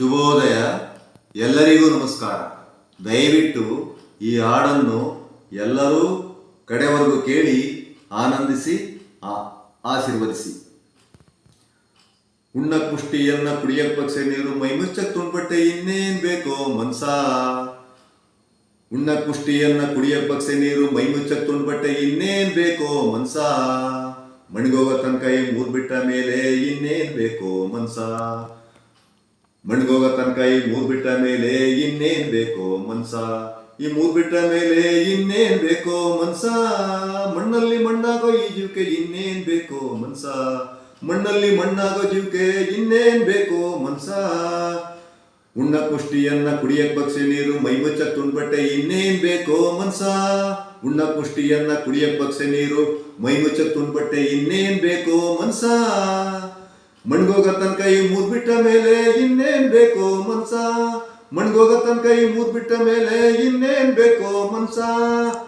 ಶುಭೋದಯ. ಎಲ್ಲರಿಗೂ ನಮಸ್ಕಾರ. ದಯವಿಟ್ಟು ಈ ಹಾಡನ್ನು ಎಲ್ಲರೂ ಕಡೆವರೆಗೂ ಕೇಳಿ ಆನಂದಿಸಿ ಆಶೀರ್ವದಿಸಿ. ಉಣ್ಣ ಪುಷ್ಟಿಯನ್ನ ಕುಡಿಯಕ್ ಪಕ್ಷ ನೀರು ಮೈಮುಚ್ಚಕ್ ತುಂಬಟ್ಟೆ ಇನ್ನೇನ್ ಬೇಕೋ ಮನ್ಸ. ಉಣ್ಣ ಪುಷ್ಟಿಯನ್ನ ಕುಡಿಯಕ್ ಪಕ್ಷೆ ನೀರು ಮೈಮುಚ್ಚಕ್ ತುಂಬಟ್ಟೆ ಇನ್ನೇನ್ ಬೇಕೋ ಮನ್ಸ. ಮಣಿಗೋಗ ತನಕ ಈ ಮೂರ್ ಬಿಟ್ಟ ಮೇಲೆ ಇನ್ನೇನ್ ಬೇಕೋ ಮನ್ಸ. ಮಣ್ಗೋಗೋ ತನಕ ಈ ಮೂರ್ ಬಿಟ್ಟ ಮೇಲೆ ಇನ್ನೇನ್ ಬೇಕೋ ಮನ್ಸ? ಈ ಮೂರ್ ಬಿಟ್ಟ ಮೇಲೆ ಇನ್ನೇನ್ ಬೇಕೋ ಮನ್ಸ? ಮಣ್ಣಲ್ಲಿ ಮಣ್ಣಾಗೋ ಈ ಜೀವಕ್ಕೆ ಇನ್ನೇನ್ ಬೇಕೋ ಮನ್ಸ? ಮಣ್ಣಲ್ಲಿ ಮಣ್ಣಾಗೋ ಜೀವಕ್ಕೆ ಇನ್ನೇನ್ ಬೇಕೋ ಮನ್ಸ? ಉಣ್ಣ ಪುಷ್ಟಿಯನ್ನ ಕುಡಿಯಕ್ ಬಕ್ಷಿ ನೀರು ಮೈಮುಚ್ಚಕ್ ತುಂಡ್ಬಟ್ಟೆ ಇನ್ನೇನ್ ಬೇಕೋ ಮನ್ಸ? ಉಣ್ಣ ಪುಷ್ಟಿಯನ್ನ ಕುಡಿಯಕ್ ಬಕ್ಷಿ ನೀರು ಮೈಮುಚ್ಚಕ್ ತುಂಡ್ಬಟ್ಟೆ ಇನ್ನೇನ್ ಬೇಕೋ ಮನ್ಸ? ಮಣ್ಗೋಗ ತನಕ ಈ ಮೂರ್ ಬಿಟ್ಟ ಮೇಲೆ ಇನ್ನೇನ್ ಬೇಕೋ ಮನ್ಸ? ಮಣ್ಗೋಗ ತನಕ ಈ ಮೂರ್ ಬಿಟ್ಟ ಮೇಲೆ ಇನ್ನೇನ್ ಬೇಕೋ ಮನ್ಸ?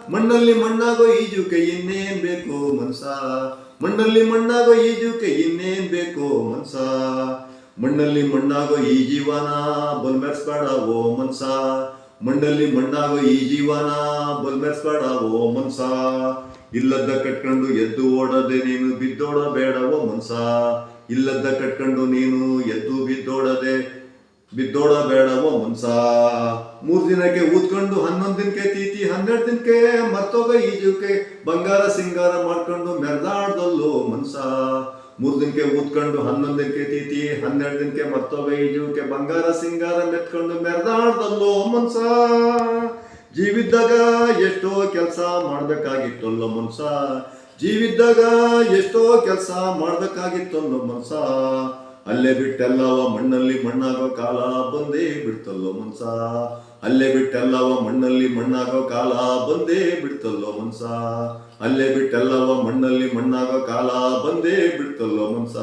ಮಣ್ಣಲ್ಲಿ ಮಣ್ಣಾಗೋ ಈ ಜೀವಕ್ಕೆ ಇನ್ನೇನ್ ಬೇಕೋ ಮನ್ಸ? ಮಣ್ಣಲ್ಲಿ ಮಣ್ಣಾಗೋ ಈ ಜೀವಕ್ಕೆ ಇನ್ನೇನ್ ಬೇಕೋ ಮನ್ಸ? ಮಣ್ಣಲ್ಲಿ ಮಣ್ಣಾಗೋ ಈ ಜೀವನ ಬಲ್ಮೆರ್ಸ್ಬೇಡ ಓ ಮನ್ಸ? ಮಣ್ಣಲ್ಲಿ ಮಣ್ಣಾಗೋ ಈ ಜೀವನ ಬಲ್ಮೆರ್ಸ್ಬೇಡ ಓ ಮನ್ಸ? ಇಲ್ಲದ ಕಟ್ಕೊಂಡು ಎದ್ದು ಓಡದೆ ನೀನು ಬಿದ್ದೋಡಬೇಡ ಓ ಮನ್ಸ? ಇಲ್ಲದ ಕಟ್ಕೊಂಡು ನೀನು ಎದ್ದು ಬಿದ್ದೋಡದೆ, ಬಿದ್ದೋಡಬೇಡವೋ ಮುನ್ಸ. ಮೂರ್ ದಿನಕ್ಕೆ ಊದ್ಕೊಂಡು ಹನ್ನೊಂದ್ ದಿನಕ್ಕೆ ತೀತಿ, ಹನ್ನೆರಡು ದಿನಕ್ಕೆ ಮರ್ತೋಗ ಈ ಜೀವಕ್ಕೆ ಬಂಗಾರ ಸಿಂಗಾರ ಮಾಡ್ಕೊಂಡು ಮೆರ್ದಾಡ್ದಲ್ಲೋ ಮನ್ಸ. ಮೂರ್ ದಿನಕ್ಕೆ ಊದ್ಕೊಂಡು ಹನ್ನೊಂದ್ ದಿನಕ್ಕೆ ತೀತಿ, ಹನ್ನೆರಡು ದಿನಕ್ಕೆ ಮರ್ತೋಗ ಈ ಜೀವಕ್ಕೆ ಬಂಗಾರ ಸಿಂಗಾರ ಮೆತ್ಕೊಂಡು ಮೆರ್ದಾಡ್ದಲ್ಲೋ ಮನ್ಸ. ಜೀವಿದ್ದಾಗ ಎಷ್ಟೋ ಕೆಲಸ ಮಾಡ್ಬೇಕಾಗಿತ್ತಲ್ಲೋ ಮನ್ಸ. ಜೀವಿದ್ದಾಗ ಎಷ್ಟೋ ಕೆಲಸ ಮಾಡ್ಬೇಕಾಗಿತ್ತಲ್ಲೋ ಮನ್ಸ. ಅಲ್ಲೇ ಬಿಟ್ಟೆಲ್ಲವ ಮಣ್ಣಲ್ಲಿ ಮಣ್ಣಾಗೋ ಕಾಲ ಬಂದೇ ಬಿಡ್ತಲ್ಲೋ ಮನ್ಸ. ಅಲ್ಲೇ ಬಿಟ್ಟೆಲ್ಲವ ಮಣ್ಣಲ್ಲಿ ಮಣ್ಣಾಗೋ ಕಾಲ ಬಂದೇ ಬಿಡ್ತಲ್ಲೋ ಮನ್ಸ. ಅಲ್ಲೇ ಬಿಟ್ಟೆಲ್ಲವ ಮಣ್ಣಲ್ಲಿ ಮಣ್ಣಾಗೋ ಕಾಲ ಬಂದೇ ಬಿಡ್ತಲ್ಲೋ ಮನ್ಸ.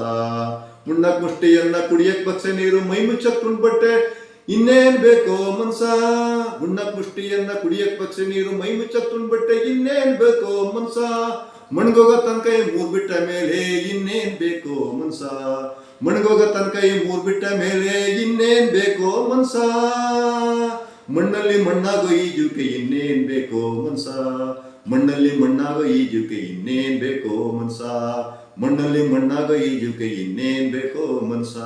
ಮುಣ್ಣ ಮುಷ್ಟಿಯನ್ನ ಕುಡಿಯಕ್ ಬಚ್ಚೆ ನೀರು, ಮೈ ಮುಚ್ಚಕ್ ಬಟ್ಟೆ ಇನ್ನೇನ್ ಬೇಕೋ ಮನ್ಸ. ಮುಣ್ಣ ಮುಷ್ಟಿಯನ್ನ ಕುಡಿಯಕ್ ಪಕ್ಷ ನೀರು, ಮೈ ಮುಚ್ಚಕ್ ಬಟ್ಟೆ ಇನ್ನೇನ್ ಬೇಕೋ ಮನ್ಸ. ಮಣ್ಗೋಗ ತನಕ ಈ ಮೂರ್ ಬಿಟ್ಟ ಮೇಲೆ ಇನ್ನೇನ್ ಬೇಕೋ ಮನ್ಸ? ಮಣ್ಗೋಗ ತನಕ ಈ ಮೂರ್ ಬಿಟ್ಟ ಮೇಲೆ ಇನ್ನೇನ್ ಬೇಕೋ ಮನ್ಸ? ಮಣ್ಣಲ್ಲಿ ಮಣ್ಣಾಗೋ ಈ ಜೀವಕ್ಕೆ ಇನ್ನೇನ್ ಬೇಕೋ ಮನ್ಸ? ಮಣ್ಣಲ್ಲಿ ಮಣ್ಣಾಗೋ ಈ ಜೀವಕ್ಕೆ ಇನ್ನೇನ್ ಬೇಕೋ ಮನ್ಸ? ಮಣ್ಣಲ್ಲಿ ಮಣ್ಣಾಗೋ ಈ ಜೀವಕ್ಕೆ ಇನ್ನೇನ್ ಬೇಕೋ ಮನ್ಸ?